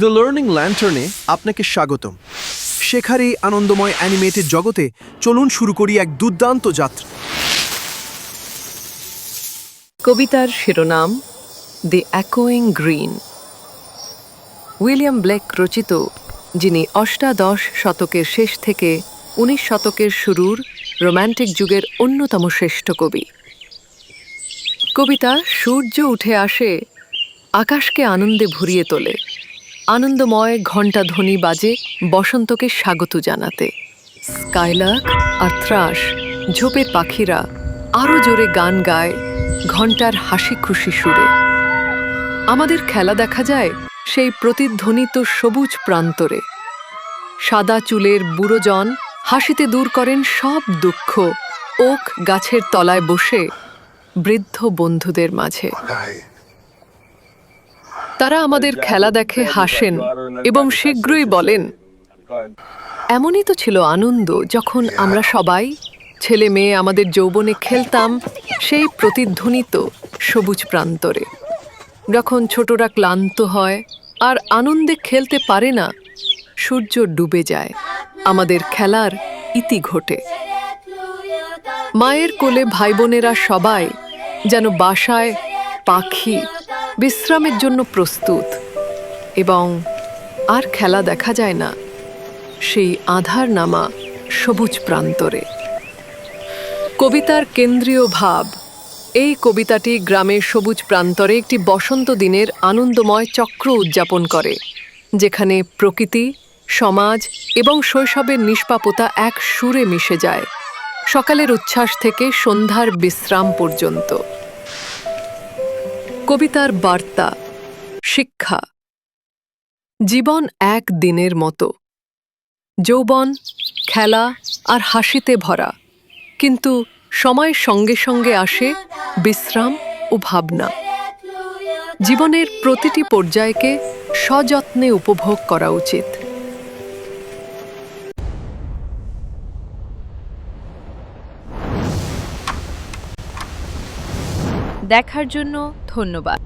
The learning ল্যান্টার্নে আপনাকে স্বাগতম। শেখার এই আনন্দময় অ্যানিমেটেড জগতে চলুন শুরু করি এক দুর্দান্ত যাত্রা। কবিতার শিরোনাম দি অ্যাকোয়িং গ্রিন উইলিয়াম ব্লেক রচিত, যিনি অষ্টাদশ শতকের শেষ থেকে উনিশ শতকের শুরুর রোম্যান্টিক যুগের অন্যতম শ্রেষ্ঠ কবি। কবিতা সূর্য উঠে আসে, আকাশকে আনন্দে ভরিয়ে তোলে। আনন্দময় ঘণ্টা ধ্বনি বাজে বসন্তকে স্বাগত জানাতে। স্কাইলাক আর থ্রাস ঝোপের পাখিরা আরও জোরে গান গায় ঘণ্টার হাসি খুশি সুরে। আমাদের খেলা দেখা যায় সেই প্রতিধ্বনিত সবুজ প্রান্তরে। সাদা চুলের বুড়োজন হাসিতে দূর করেন সব দুঃখ, ওক গাছের তলায় বসে বৃদ্ধ বন্ধুদের মাঝে। তারা আমাদের খেলা দেখে হাসেন এবং শীঘ্রই বলেন, এমনই তো ছিল আনন্দ যখন আমরা সবাই, ছেলে মেয়ে আমাদের যৌবনে খেলতাম সেই প্রতিধ্বনিত সবুজ প্রান্তরে। যখন ছোটরা ক্লান্ত হয় আর আনন্দে খেলতে পারে না, সূর্য ডুবে যায়। আমাদের খেলার ইতি ঘটে। মায়ের কোলে ভাই বোনেরা সবাই যেন বাসায় পাখি বিশ্রামের জন্য প্রস্তুত। এবং আর খেলা দেখা যায় না, সেই আধার নামা সবুজ প্রান্তরে। কবিতার কেন্দ্রীয় ভাব, এই কবিতাটি গ্রামের সবুজ প্রান্তরে একটি বসন্ত দিনের আনন্দময় চক্র উদযাপন করে, যেখানে প্রকৃতি, সমাজ এবং শৈশবের নিষ্পাপতা এক সুরে মিশে যায়, সকালের উচ্ছ্বাস থেকে সন্ধ্যার বিশ্রাম পর্যন্ত। কবিতার বার্তা, শিক্ষা। জীবন এক দিনের মতো। যৌবন, খেলা আর হাসিতে ভরা। কিন্তু সময়ের সঙ্গে সঙ্গে আসে বিশ্রাম ও ভাবনা। জীবনের প্রতিটি পর্যায়কে সযত্নে উপভোগ করা উচিত। দেখার জন্য ধন্যবাদ।